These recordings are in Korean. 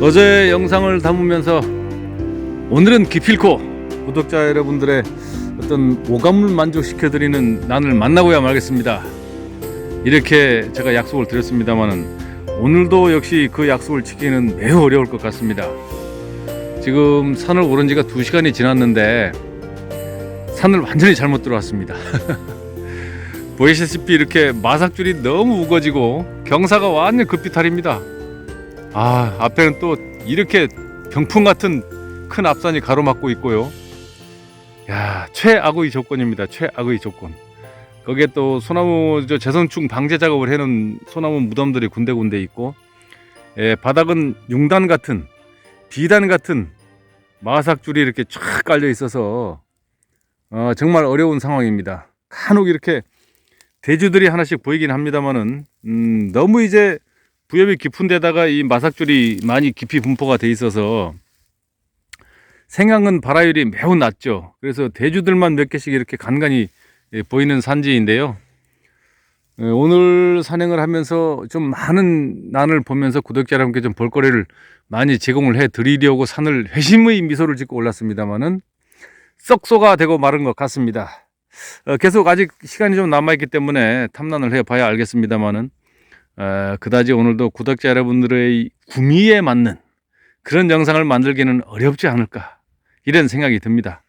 어제 영상을 담으면서 오늘은 기필코 구독자 여러분들의 어떤 오감을 만족시켜드리는 난을 만나고야 말겠습니다. 이렇게 제가 약속을 드렸습니다만은 오늘도 역시 그 약속을 지키기는 매우 어려울 것 같습니다. 지금 산을 오른 지가 2시간이 지났는데 산을 완전히 잘못 들어왔습니다. 보이시다시피 이렇게 마삭줄이 너무 우거지고 경사가 완전 급비탈입니다. 아 앞에는 또 이렇게 병풍 같은 큰 앞산이 가로막고 있고요. 야 최악의 조건입니다. 최악의 조건. 거기에 또 소나무 저 재선충 방제 작업을 해놓은 소나무 무덤들이 군데군데 있고 예, 바닥은 융단 같은 비단 같은 마삭줄이 이렇게 쫙 깔려 있어서 어, 정말 어려운 상황입니다. 간혹 이렇게 대주들이 하나씩 보이긴 합니다만은 음, 너무 이제 부엽이 깊은 데다가 이 마삭줄이 많이 깊이 분포가 돼 있어서 생강은 발화율이 매우 낮죠. 그래서 대주들만 몇 개씩 이렇게 간간히 예, 보이는 산지인데요. 예, 오늘 산행을 하면서 좀 많은 난을 보면서 구독자 여러분께 좀 볼거리를 많이 제공을 해 드리려고 산을 회심의 미소를 짓고 올랐습니다만은 썩소가 되고 마른 것 같습니다. 어, 계속 아직 시간이 좀 남아있기 때문에 탐난을 해봐야 알겠습니다만은 어, 그다지 오늘도 구독자 여러분들의 구미에 맞는 그런 영상을 만들기는 어렵지 않을까 이런 생각이 듭니다.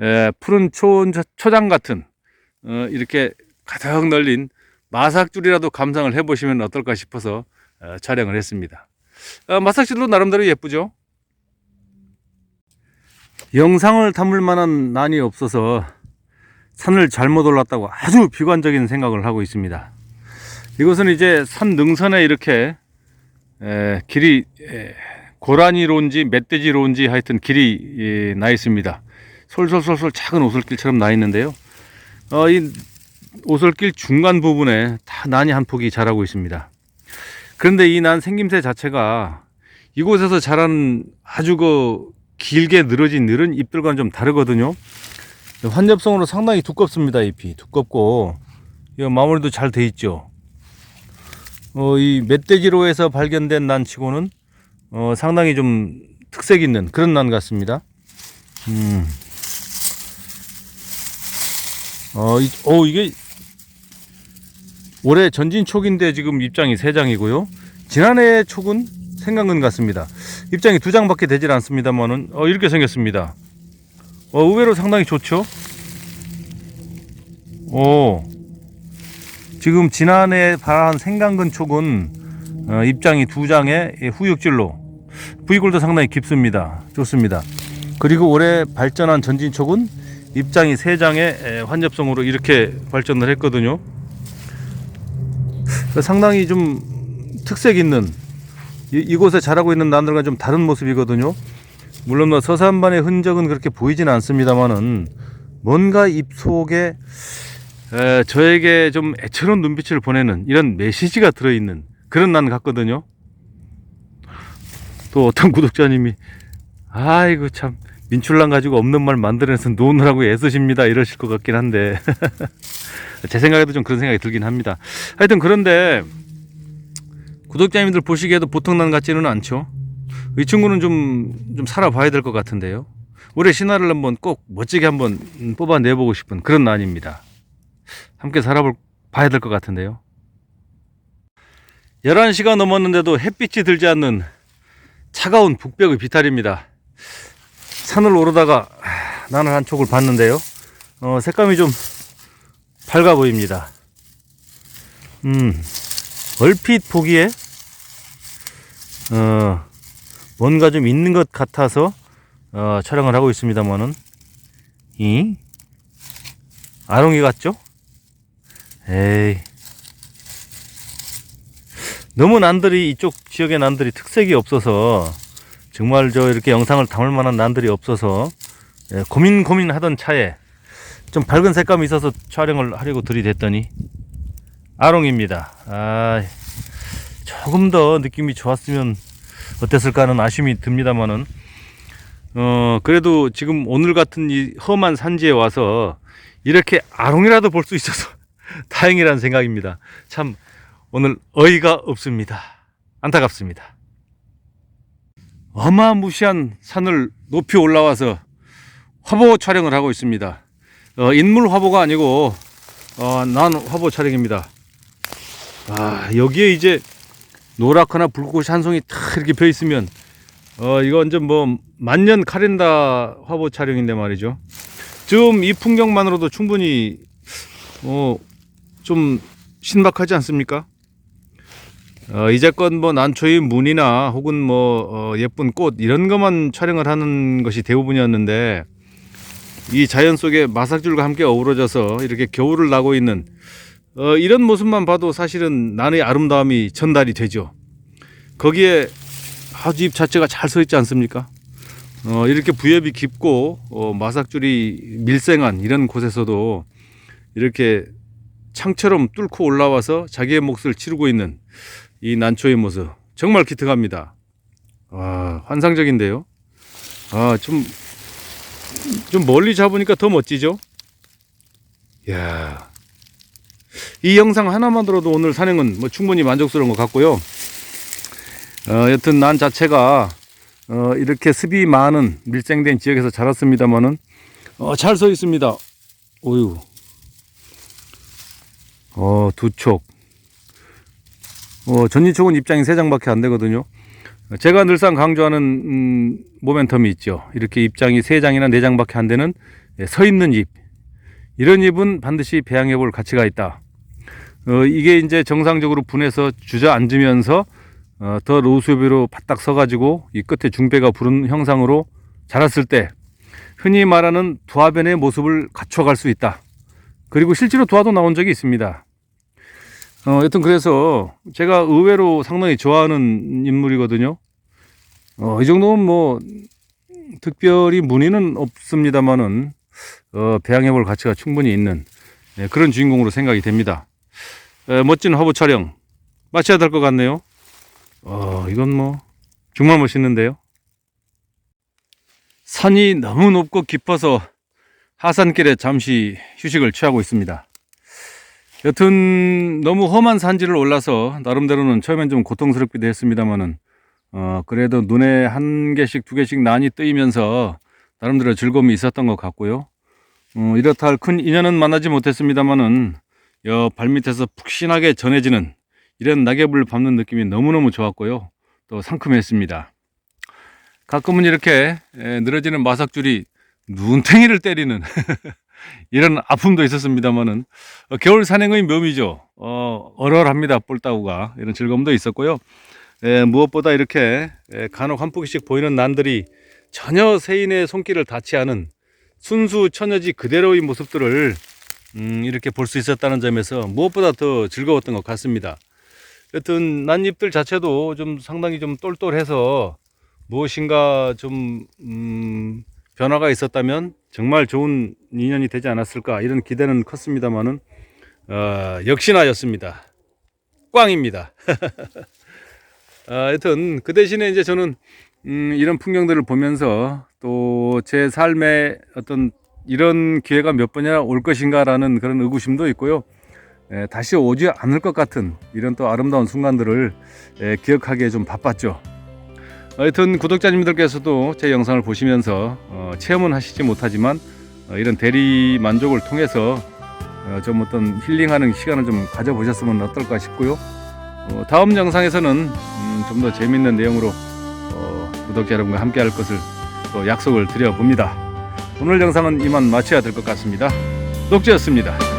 에, 푸른 초, 초장 같은 어, 이렇게 가득 널린 마삭줄이라도 감상을 해보시면 어떨까 싶어서 어, 촬영을 했습니다. 어, 마삭줄도 나름대로 예쁘죠? 영상을 담을 만한 난이 없어서 산을 잘못 올랐다고 아주 비관적인 생각을 하고 있습니다. 이곳은 이제 산 능선에 이렇게 에, 길이 에, 고라니로인지 멧돼지로인지 하여튼 길이 예, 나 있습니다. 솔솔솔솔 작은 오솔길처럼 나 있는데요. 어, 이 오솔길 중간 부분에 다 난이 한 폭이 자라고 있습니다. 그런데 이 난 생김새 자체가 이곳에서 자란 아주 그 길게 늘어진 늘은 잎들과는 좀 다르거든요. 환엽성으로 상당히 두껍습니다. 잎이 두껍고 이 마무리도 잘 돼 있죠. 어, 이 멧돼지로에서 발견된 난치고는 어, 상당히 좀 특색 있는 그런 난 같습니다. 음. 어, 이, 어, 이게 올해 전진 촉인데 지금 입장이 세 장이고요. 지난해 촉은 생강근 같습니다. 입장이 두 장밖에 되질 않습니다만은 어, 이렇게 생겼습니다. 어, 의외로 상당히 좋죠. 오. 지금 지난해 발한 생강근 촉은 어, 입장이 두 장에 후육질로 V골도 상당히 깊습니다. 좋습니다. 그리고 올해 발전한 전진촉은 입장이 세 장에 환엽성으로 이렇게 발전을 했거든요. 상당히 좀 특색 있는 이, 곳에 자라고 있는 난들과 좀 다른 모습이거든요. 물론 뭐 서산반의 흔적은 그렇게 보이지는 않습니다만은 뭔가 입 속에 에, 저에게 좀 애처로운 눈빛을 보내는 이런 메시지가 들어있는 그런 난 같거든요. 또 어떤 구독자님이 아이고 참 민출랑 가지고 없는 말 만들어내서 노느라고 애쓰십니다 이러실 것 같긴 한데 제 생각에도 좀 그런 생각이 들긴 합니다. 하여튼 그런데 구독자님들 보시기에도 보통 난 같지는 않죠. 이 친구는 좀, 좀 살아봐야 될 것 같은데요. 올해 신화를 한번 꼭 멋지게 한번 뽑아내보고 싶은 그런 난입니다. 함께 살아봐야 될 것 같은데요. 11시가 넘었는데도 햇빛이 들지 않는 차가운 북벽의 비탈입니다. 산을 오르다가 나는 한 촉을 봤는데요. 어, 색감이 좀 밝아 보입니다. 음, 얼핏 보기에, 어, 뭔가 좀 있는 것 같아서, 어, 촬영을 하고 있습니다만은, 이, 아롱이 같죠? 에이. 너무 난들이 이쪽 지역의 난들이 특색이 없어서 정말 저 이렇게 영상을 담을 만한 난들이 없어서 예, 고민 고민하던 차에 좀 밝은 색감이 있어서 촬영을 하려고 들이댔더니 아롱입니다. 아, 조금 더 느낌이 좋았으면 어땠을까 하는 아쉬움이 듭니다만은 어 그래도 지금 오늘 같은 이 험한 산지에 와서 이렇게 아롱이라도 볼 수 있어서 다행이라는 생각입니다. 참 오늘 어이가 없습니다. 안타깝습니다. 어마무시한 산을 높이 올라와서 화보 촬영을 하고 있습니다. 어, 인물 화보가 아니고 어, 난 화보 촬영입니다. 아, 여기에 이제 노랗거나 붉고시 한 송이 탁 이렇게 펴 있으면 어, 이거 완전 뭐 만년 카렌다 화보 촬영인데 말이죠. 지금 이 풍경만으로도 충분히 어, 좀 신박하지 않습니까? 어, 이제껏 뭐 난초의 문이나 혹은 뭐 어, 예쁜 꽃 이런 것만 촬영을 하는 것이 대부분이었는데 이 자연 속에 마삭줄과 함께 어우러져서 이렇게 겨울을 나고 있는 어, 이런 모습만 봐도 사실은 난의 아름다움이 전달이 되죠. 거기에 아주 잎 자체가 잘 서 있지 않습니까? 어, 이렇게 부엽이 깊고 어, 마삭줄이 밀생한 이런 곳에서도 이렇게 창처럼 뚫고 올라와서 자기의 몫을 치르고 있는 이 난초의 모습 정말 기특합니다. 아, 환상적인데요. 아, 좀, 좀 멀리 잡으니까 더 멋지죠? 이야. 이 영상 하나만 들어도 오늘 산행은 뭐 충분히 만족스러운 것 같고요. 어, 여튼 난 자체가 어, 이렇게 습이 많은 밀생된 지역에서 자랐습니다만은 어, 잘 서 있습니다. 오유. 어, 두 촉. 어, 전진촉은 입장이 세 장밖에 안 되거든요. 제가 늘상 강조하는 음, 모멘텀이 있죠. 이렇게 입장이 세 장이나 네 장밖에 안 되는 예, 서 있는 잎. 이런 잎은 반드시 배양해 볼 가치가 있다. 어, 이게 이제 정상적으로 분해서 주저앉으면서 어, 더 로수비로 바닥 서가지고 이 끝에 중배가 부른 형상으로 자랐을 때 흔히 말하는 두화변의 모습을 갖춰갈 수 있다. 그리고 실제로 두화도 나온 적이 있습니다. 어, 여튼 그래서 제가 의외로 상당히 좋아하는 인물이거든요. 어, 이 정도면 뭐 특별히 문의는 없습니다만은 어, 배양해 볼 가치가 충분히 있는 예, 그런 주인공으로 생각이 됩니다. 에, 멋진 화보 촬영 마쳐야 될 것 같네요. 어, 이건 뭐 정말 멋있는데요. 산이 너무 높고 깊어서 하산길에 잠시 휴식을 취하고 있습니다. 여튼 너무 험한 산지를 올라서 나름대로는 처음엔 좀 고통스럽기도 했습니다만은 어 그래도 눈에 한 개씩 두 개씩 난이 뜨이면서 나름대로 즐거움이 있었던 것 같고요. 어, 이렇다 할 큰 인연은 만나지 못했습니다만은 여 발밑에서 푹신하게 전해지는 이런 낙엽을 밟는 느낌이 너무너무 좋았고요. 또 상큼했습니다. 가끔은 이렇게 에, 늘어지는 마삭줄이 눈탱이를 때리는 이런 아픔도 있었습니다만은 어, 겨울 산행의 묘미죠. 어, 얼얼합니다. 뿔따구가 이런 즐거움도 있었고요. 에, 무엇보다 이렇게 에, 간혹 한 포기씩 보이는 난들이 전혀 세인의 손길을 닿지 않은 순수 처녀지 그대로의 모습들을 음, 이렇게 볼 수 있었다는 점에서 무엇보다 더 즐거웠던 것 같습니다. 여튼 난잎들 자체도 좀 상당히 좀 똘똘해서 무엇인가 좀 음, 변화가 있었다면 정말 좋은 인연이 되지 않았을까 이런 기대는 컸습니다만은 어, 역시나였습니다. 꽝입니다. 아, 하여튼 그 대신에 이제 저는 음, 이런 풍경들을 보면서 또 제 삶에 어떤 이런 기회가 몇 번이나 올 것인가라는 그런 의구심도 있고요. 에, 다시 오지 않을 것 같은 이런 또 아름다운 순간들을 에, 기억하기에 좀 바빴죠. 하여튼 구독자님들께서도 제 영상을 보시면서 어, 체험은 하시지 못하지만 어, 이런 대리 만족을 통해서 어, 좀 어떤 힐링하는 시간을 좀 가져보셨으면 어떨까 싶고요. 어, 다음 영상에서는 음, 좀 더 재밌는 내용으로 어, 구독자 여러분과 함께 할 것을 또 약속을 드려 봅니다. 오늘 영상은 이만 마쳐야 될 것 같습니다. 녹지였습니다.